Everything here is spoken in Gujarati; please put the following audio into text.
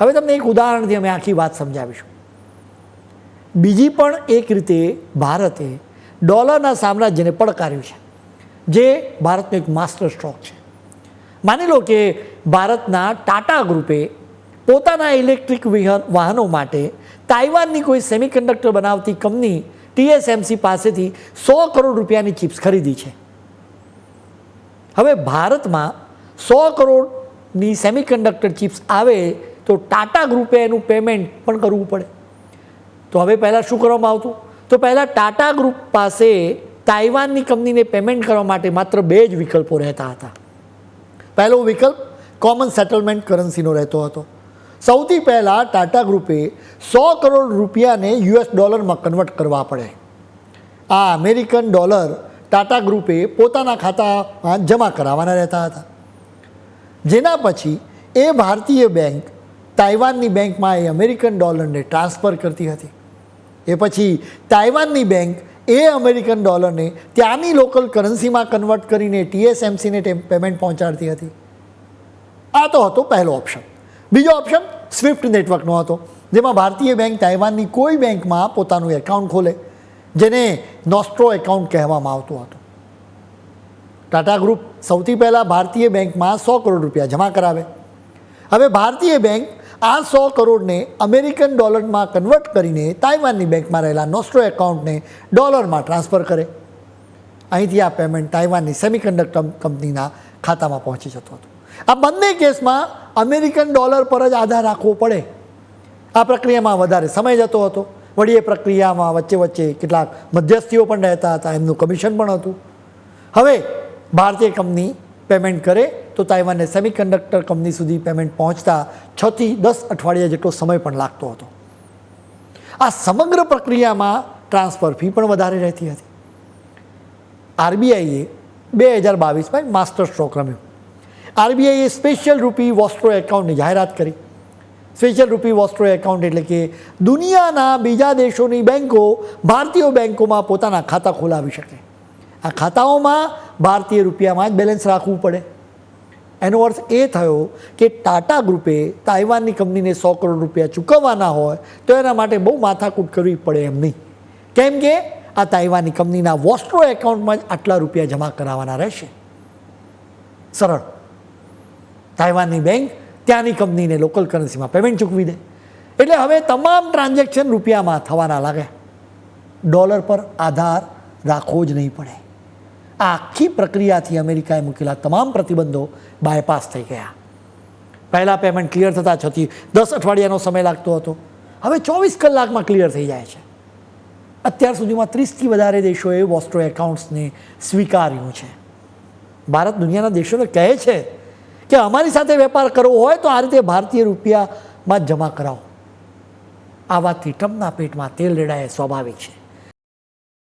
હવે તમને એક ઉદાહરણથી અમે આખી વાત સમજાવીશું. બીજી પણ એક રીતે ભારતે ડોલરના સામ્રાજ્યને પડકાર્યું છે, જે ભારતનો એક માસ્ટર સ્ટ્રોક છે. માની લો કે ભારતના ટાટા ગ્રુપે પોતાના ઇલેક્ટ્રિક વાહનો માટે તાઇવાનની કોઈ સેમિકન્ડક્ટર બનાવતી કંપની ટીએસએમસી પાસેથી સો કરોડ રૂપિયાની ચિપ્સ ખરીદી છે. હવે ભારતમાં સો કરોડની સેમિકન્ડક્ટર ચિપ્સ આવે તો ટાટા ગ્રુપે એનું પેમેન્ટ પણ કરવું પડે. તો હવે પહેલાં શું કરવામાં આવતું? તો પહેલાં ટાટા ગ્રુપ પાસે તાઇવાનની કંપનીને પેમેન્ટ કરવા માટે માત્ર બે જ વિકલ્પો રહેતા હતા. પહેલો વિકલ્પ કોમન સેટલમેન્ટ કરન્સીનો રહેતો હતો. સૌથી પહેલાં ટાટા ગ્રુપે સો કરોડ રૂપિયાને યુએસ ડોલરમાં કન્વર્ટ કરવા પડે. આ અમેરિકન ડોલર ટાટા ગ્રુપે પોતાના ખાતામાં જમા કરાવવાના રહેતા હતા. જેના પછી એ ભારતીય બેંક તાઇવાનની બેંકમાં એ અમેરિકન ડોલરને ટ્રાન્સફર કરતી હતી. એ પછી તાઇવાનની બેંક એ અમેરિકન ડોલરને ત્યાંની લોકલ કરન્સીમાં કન્વર્ટ કરીને ટીએસએમસીને પેમેન્ટ પહોંચાડતી હતી. આ તો હતો પહેલો ઓપ્શન. બીજો ઓપ્શન, સ્વિફ્ટ નેટવર્કનો હતો, જેમાં ભારતીય બેંક તાઇવાનની કોઈ બેંકમાં પોતાનું એકાઉન્ટ ખોલે, જેને નોસ્ટ્રો એકાઉન્ટ કહેવામાં આવતું હતું. ટાટા ગ્રુપ સૌથી પહેલાં ભારતીય બેંકમાં સો કરોડ રૂપિયા જમા કરાવે. હવે ભારતીય બેંક આ સો કરોડને અમેરિકન ડોલરમાં કન્વર્ટ કરીને તાઇવાનની બેંકમાં રહેલા નોસ્ટ્રો એકાઉન્ટને ડોલરમાં ટ્રાન્સફર કરે. અહીંથી આ પેમેન્ટ તાઇવાનની સેમિકન્ડક્ટર કંપનીના ખાતામાં પહોંચી જતો હતો. આ બંને કેસમાં અમેરિકન ડોલર પર જ આધાર રાખવો પડે. આ પ્રક્રિયામાં વધારે સમય જતો હતો. વળી એ પ્રક્રિયામાં વચ્ચે વચ્ચે કેટલાક મધ્યસ્થીઓ પણ રહેતા હતા, એમનું કમિશન પણ હતું. હવે ભારતીય કંપની પેમેન્ટ કરે તો તાઇવાનને સેમિકન્ડક્ટર કંપની સુધી પેમેન્ટ પહોંચતા છથી દસ અઠવાડિયા જેટલો સમય પણ લાગતો હતો. આ સમગ્ર પ્રક્રિયામાં ટ્રાન્સફર ફી પણ વધારે રહેતી હતી. આરબીઆઈએ બે હજાર બાવીસમાં માસ્ટર સ્ટ્રોક રમ્યો. આરબીઆઈએ સ્પેશિયલ રૂપી વોસ્ટ્રો એકાઉન્ટની જાહેરાત કરી. સ્પેશિયલ રૂપી વોસ્ટ્રો એકાઉન્ટ એટલે કે દુનિયાના બીજા દેશોની બેન્કો ભારતીય બેન્કોમાં પોતાના ખાતા ખોલાવી શકે. આ ખાતાઓમાં ભારતીય રૂપિયામાં જ બેલેન્સ રાખવું પડે. એનો અર્થ એ થયો કે ટાટા ગ્રુપે તાઇવાનની કંપનીને સો કરોડ રૂપિયા ચૂકવવાના હોય તો એના માટે બહુ માથાકૂટ કરવી પડે એમ નહીં. કેમ કે આ તાઇવાનની કંપનીના વોસ્ટ્રો એકાઉન્ટમાં જ આટલા રૂપિયા જમા કરાવવાના રહેશે. સરળ. તાઇવાનની બેંક ત્યાંની કંપનીને લોકલ કરન્સીમાં પેમેન્ટ ચૂકવી દે. એટલે હવે તમામ ટ્રાન્ઝેક્શન રૂપિયામાં થવાના લાગે. ડોલર પર આધાર રાખવો જ નહીં પડે. આખી પ્રક્રિયાથી અમેરિકાએ મૂકેલા તમામ પ્રતિબંધો બાયપાસ થઈ ગયા. પહેલાં પેમેન્ટ ક્લિયર થતાં છતી દસ અઠવાડિયાનો સમય લાગતો હતો. હવે ચોવીસ કલાકમાં ક્લિયર થઈ જાય છે. અત્યાર સુધીમાં ત્રીસથી વધારે દેશોએ વોસ્ટ્રો એકાઉન્ટ્સને સ્વીકાર્યું છે. ભારત દુનિયાના દેશોને કહે છે કે અમારી સાથે વેપાર કરવો હોય તો આ રીતે ભારતીય રૂપિયામાં જમા કરાવો. આ વાતથી ટ્રમ્પના પેટમાં તેલ રેડાય સ્વાભાવિક છે.